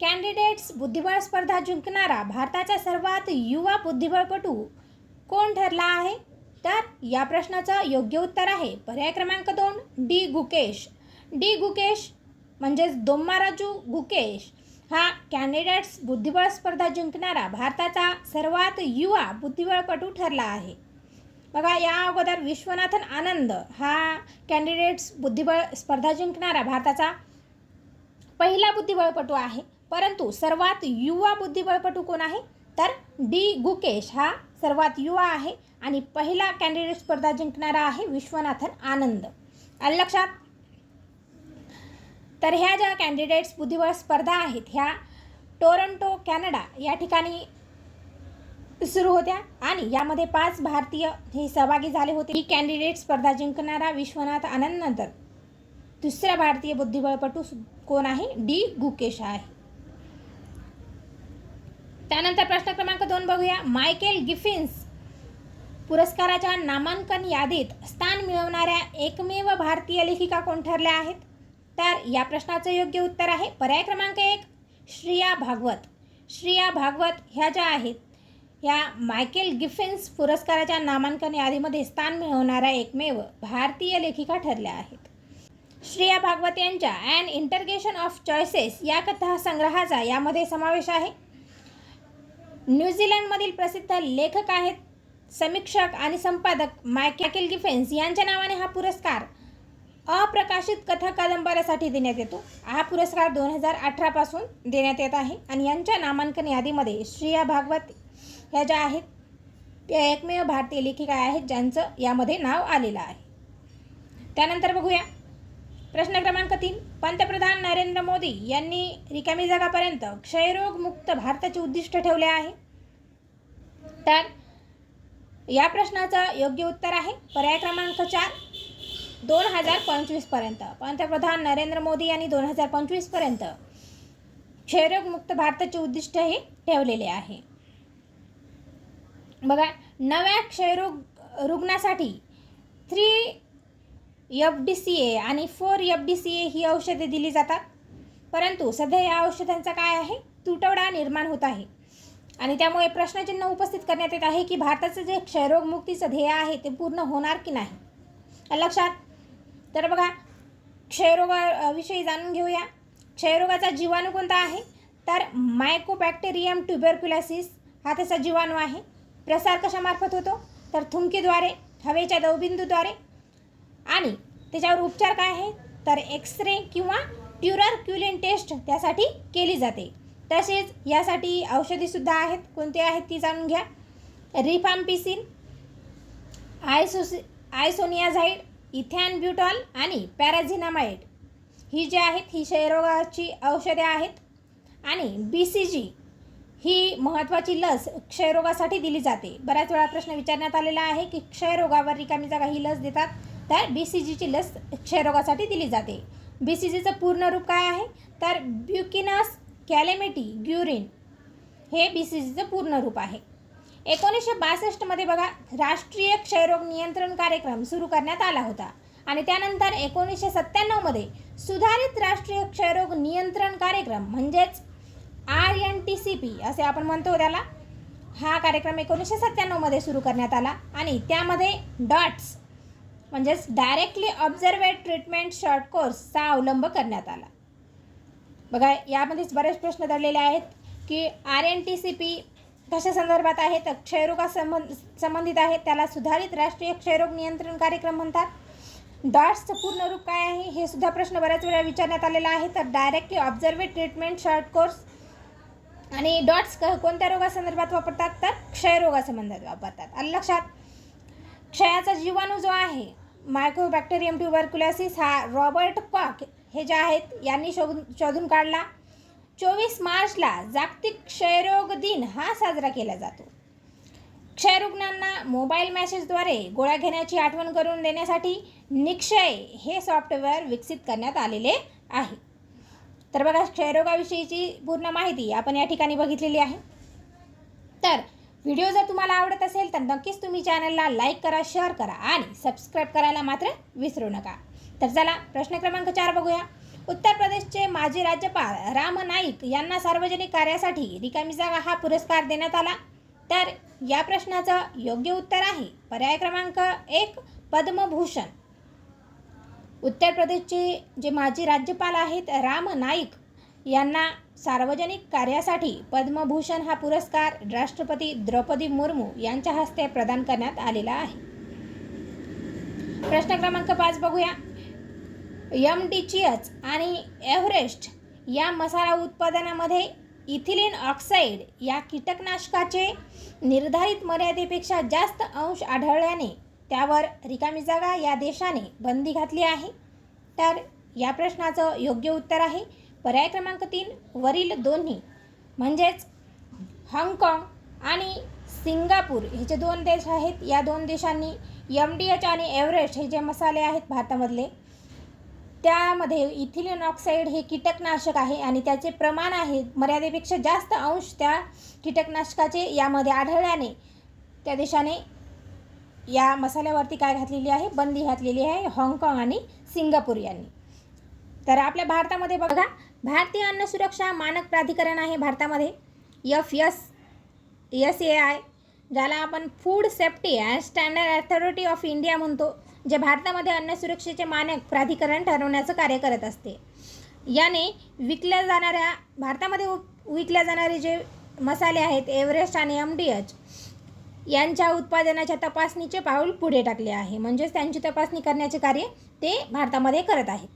Candidates बुद्धिबळ स्पर्धा जिंकणारा भारताचा सर्वात युवा बुद्धिबळपटू कोण ठरला आहे? तर या प्रश्नाचं योग्य उत्तर आहे पर्याय क्रमांक दोन डी गुकेश. डी गुकेश म्हणजेच दोम्माराजू गुकेश हा कॅन्डिडेट्स बुद्धिबळ स्पर्धा जिंकणारा भारताचा सर्वात युवा बुद्धिबळपटू ठरला आहे. बघा या अगोदर विश्वनाथन आनंद हा कॅन्डिडेट्स बुद्धिबळ स्पर्धा जिंकणारा भारताचा पहिला बुद्धिबळपटू आहे. परंतु सर्वात युवा बुद्धिबळपटू कोण आहे? तर डी. गुकेश. हा सर्वात युवा आहे आणि पहिला कॅन्डिडेट स्पर्धा जिंकणारा आहे विश्वनाथन आनंद. आलं लक्षात तर ह्या ज्या कॅन्डिडेट्स बुद्धिबळ स्पर्धा आहेत ह्या टोरंटो कॅनडा या ठिकाणी सुरू होत्या आणि यामध्ये पाच भारतीय हे सहभागी झाले होते. ही कॅन्डिडेट स्पर्धा जिंकणारा विश्वनाथ आनंद नंतर दुसरा भारतीय बुद्धिबळपटू कोण आहे? डी. गुकेश आहे. त्यानंतर प्रश्न क्रमांक दोन बघूया. मायकेल गिफिन्स पुरस्काराच्या नामांकन यादीत स्थान मिळवणाऱ्या एकमेव भारतीय लेखिका कोण ठरल्या आहेत? तर या प्रश्नाचं योग्य उत्तर आहे. पर्याय क्रमांक एक श्रिया भागवत. श्रिया भागवत ह्या ज्या आहेत ह्या मायकेल गिफिन्स पुरस्काराच्या नामांकन यादीमध्ये स्थान मिळवणाऱ्या एकमेव भारतीय लेखिका ठरल्या आहेत. श्रेया भागवत यांच्या अँड इंटरगेशन ऑफ चॉईसेस या कथा संग्रहाचा यामध्ये समावेश आहे. न्यूझीलंडमधील प्रसिद्ध लेखक आहेत समीक्षक आणि संपादक मायकेल गिफेन्स. यांच्या नावाने हा पुरस्कार अप्रकाशित कथा कादंबऱ्यासाठी देण्यात येतो. हा पुरस्कार दोन हजार अठरापासून देण्यात येत आहे आणि यांच्या नामांकन यादीमध्ये श्रेया भागवत ह्या ज्या आहेत त्या एकमेव भारतीय लेखिका आहेत ज्यांचं यामध्ये नाव आलेलं आहे. त्यानंतर बघूया. प्रश्न क्रमांक तीन. पंतप्रधान नरेंद्र मोदी यांनी रिकामी जगापर्यंत क्षयरोग मुक्त भारताचे उद्दिष्ट ठेवले आहे. तर या प्रश्नाचं योग्य उत्तर आहे. पर्याय क्रमांक चार. दोन हजार पंचवीसपर्यंत पंतप्रधान नरेंद्र मोदी यांनी दोन हजार पंचवीसपर्यंत क्षयरोग मुक्त भारताचे उद्दिष्ट हे ठेवलेले आहे. बघा नव्या क्षयरोग रुग्णासाठी three F D C A आणि four F D C A ही औषधे दिली जातात. परंतु सध्या या औषधांचा काय आहे? तुटवडा निर्माण होत आहे. आणि त्यामुळे प्रश्नचिन्ह उपस्थित करण्यात येत आहे की भारताचं जे क्षयरोगमुक्तीचं ध्येय आहे ते पूर्ण होणार की नाही? लक्षात तर बघा क्षयरोगाविषयी जाणून घेऊया. क्षयरोगाचा जीवाणू कोणता आहे? तर मायकोबॅक्टेरियम ट्युबरक्युलासिस हा त्याचा जीवाणू आहे. प्रसार कशामार्फत होतो? तर थुंकीद्वारे हवेच्या दवबिंदूद्वारे आणि त्याच्यावर उपचार काय आहे? तर एक्स रे किंवा ट्युरर टेस्ट त्यासाठी केली जाते. तसेच यासाठी औषधीसुद्धा आहेत. कोणते आहेत ती जाणून घ्या. रिफाम्पिसिन आयसोसि आयसोनियाझाईड इथॅन ब्युटॉल आणि पॅराझिनामाइड ही जी आहेत ही क्षयरोगाची औषधे आहेत. आणि बी सी जी ही महत्त्वाची लस क्षयरोगासाठी दिली जाते. बऱ्याच वेळा प्रश्न विचारण्यात आलेला आहे की क्षयरोगावर रिकामी जागा ही लस देतात. तर बी सी जीची लस क्षयरोगासाठी दिली जाते. बी सी जीचं पूर्ण रूप काय आहे? तर ब्युकिनस कॅलेमिटी ग्युरिन हे बी सी जीचं पूर्ण रूप आहे. एकोणीसशे बासष्टमध्ये बघा राष्ट्रीय क्षयरोग नियंत्रण कार्यक्रम सुरू करण्यात आला होता. आणि त्यानंतर एकोणीसशे सत्त्याण्णवमध्ये सुधारित राष्ट्रीय क्षयरोग नियंत्रण कार्यक्रम म्हणजेच R N T C P असे आपण म्हणतो त्याला हा कार्यक्रम एकोणीसशे सत्त्याण्णवमध्ये सुरू करण्यात आला. आणि त्यामध्ये डॉट्स म्हणजेच डायरेक्टली ऑब्झर्वेट ट्रीटमेंट शॉर्ट कोर्सचा अवलंब करण्यात आला. बघा यामध्येच बरेच प्रश्न दडलेले आहेत की R N T C P कशा संदर्भात आहेत तर क्षयरोगा संबंध संबंधित आहे त्याला सुधारित राष्ट्रीय क्षयरोग नियंत्रण कार्यक्रम म्हणतात. डॉट्सचं पूर्ण रूप काय आहे हे सुद्धा प्रश्न बऱ्याच वेळा विचारण्यात आलेला आहे. तर directly observed treatment short course आणि डॉट्स क कोणत्या रोगासंदर्भात वापरतात तर क्षयरोगासंबंधात वापरतात. आलं लक्षात? क्षयाचा जीवाणू जो आहे मायक्रोबॅक्टेरियम ट्युबरक्युलासिस हा रॉबर्ट कॉक हे जे आहेत यांनी शोधून शोधून काढला. चोवीस मार्चला जागतिक क्षयरोग दिन हा साजरा केला जातो. क्षयरुग्णांना मोबाईल मॅसेजद्वारे गोळ्या घेण्याची आठवण करून देण्यासाठी निक्षय हे सॉफ्टवेअर विकसित करण्यात आलेले आहे. तर बघा क्षयरोगाविषयीची पूर्ण माहिती आपण या ठिकाणी बघितलेली आहे. तर व्हिडिओ जर तुम्हाला आवडत असेल तर नक्कीच तुम्ही चॅनलला लाईक करा शेअर करा आणि सबस्क्राईब करायला मात्र विसरू नका. तर चला प्रश्न क्रमांक चार बघूया. उत्तर प्रदेशचे माजी राज्यपाल राम नाईक यांना सार्वजनिक कार्यासाठी रिकामी जागा हा पुरस्कार देण्यात आला. तर या प्रश्नाचं योग्य उत्तर आहे. पर्याय क्रमांक एक पद्मभूषण. उत्तर प्रदेशचे जे माजी राज्यपाल आहेत राम नाईक यांना सार्वजनिक कार्यासाठी पद्मभूषण हा पुरस्कार राष्ट्रपती द्रौपदी मुर्मू यांच्या हस्ते प्रदान करण्यात आलेला आहे. प्रश्न क्रमांक पाच बघूया. यम डिचियस आणि एव्हरेस्ट या मसाला उत्पादनामध्ये इथिलिन ऑक्साईड या कीटकनाशकाचे निर्धारित मर्यादेपेक्षा जास्त अंश आढळल्याने त्यावर रिकामी जागा या देशाने बंदी घातली आहे. तर या प्रश्नाचं योग्य उत्तर आहे. पर्याय क्रमांक तीन वरील दोन्ही म्हणजेच हाँगकाँग आणि सिंगापूर हे जे दोन देश आहेत. या दोन देशांनी यम डी एच आणि एव्हरेस्ट हे जे मसाले आहेत भारतामधले त्यामध्ये इथिलिन ऑक्साईड हे कीटकनाशक आहे आणि त्याचे प्रमाण आहे मर्यादेपेक्षा जास्त अंश त्या कीटकनाशकाचे. यामध्ये आढळल्याने त्या देशाने या मसाल्यावरती काय घातलेली आहे? बंदी घातलेली आहे हाँगकाँग आणि सिंगापूर यांनी. तर आपल्या भारतामध्ये बघा भारतीय अन्न सुरक्षा मानक प्राधिकरण आहे भारतामध्ये. F S S A I ज्याला आपण food safety and standard authority of India म्हणतो जे भारतामध्ये अन्न सुरक्षेचे मानक प्राधिकरण ठरवण्याचं कार्य करत असते. याने विकल्या जाणाऱ्या भारतामध्ये विकल्या जाणारे जे मसाले आहेत एव्हरेस्ट आणि एम डी एच यांच्या उत्पादनाच्या तपासणीचे पाऊल पुढे टाकले आहे. म्हणजेच त्यांची तपासणी करण्याचे कार्य ते भारतामध्ये करत आहेत.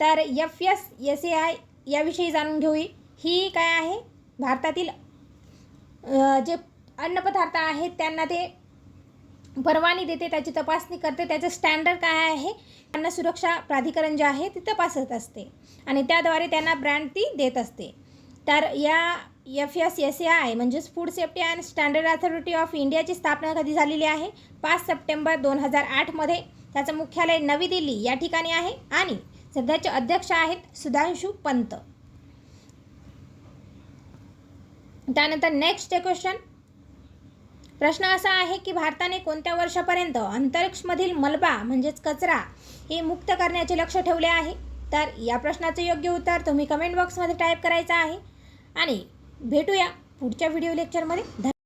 तर F S S A I याविषयी जाणून घेऊ ही काय आहे? भारतातील जे अन्नपदार्थ आहेत त्यांना ते परवानी देते त्याची तपासणी करते. त्याचं स्टँडर्ड काय आहे? अन्न सुरक्षा प्राधिकरण जे आहे ते तपासत असते. आणि त्याद्वारे त्यांना ब्रँड ती देत असते. तर या F S S A I म्हणजेच food safety and standard authority of इंडियाची स्थापना कधी झालेली आहे? पाच सप्टेंबर दोन हजार आठमध्ये त्याचं मुख्यालय नवी दिल्ली या ठिकाणी आहे. आणि सध्याचे अध्यक्ष आहेत सुधांशू पंत. त्यानंतर नेक्स्ट क्वेश्चन प्रश्न असा आहे की भारताने कोणत्या वर्षापर्यंत अंतरिक्षमधील मलबा म्हणजेच कचरा हे मुक्त करण्याचे लक्ष ठेवले आहे? तर या प्रश्नाचं योग्य उत्तर तुम्ही कमेंट बॉक्समध्ये टाईप करायचं आहे. आणि भेटूया पुढच्या व्हिडिओ लेक्चरमध्ये धन्यवाद.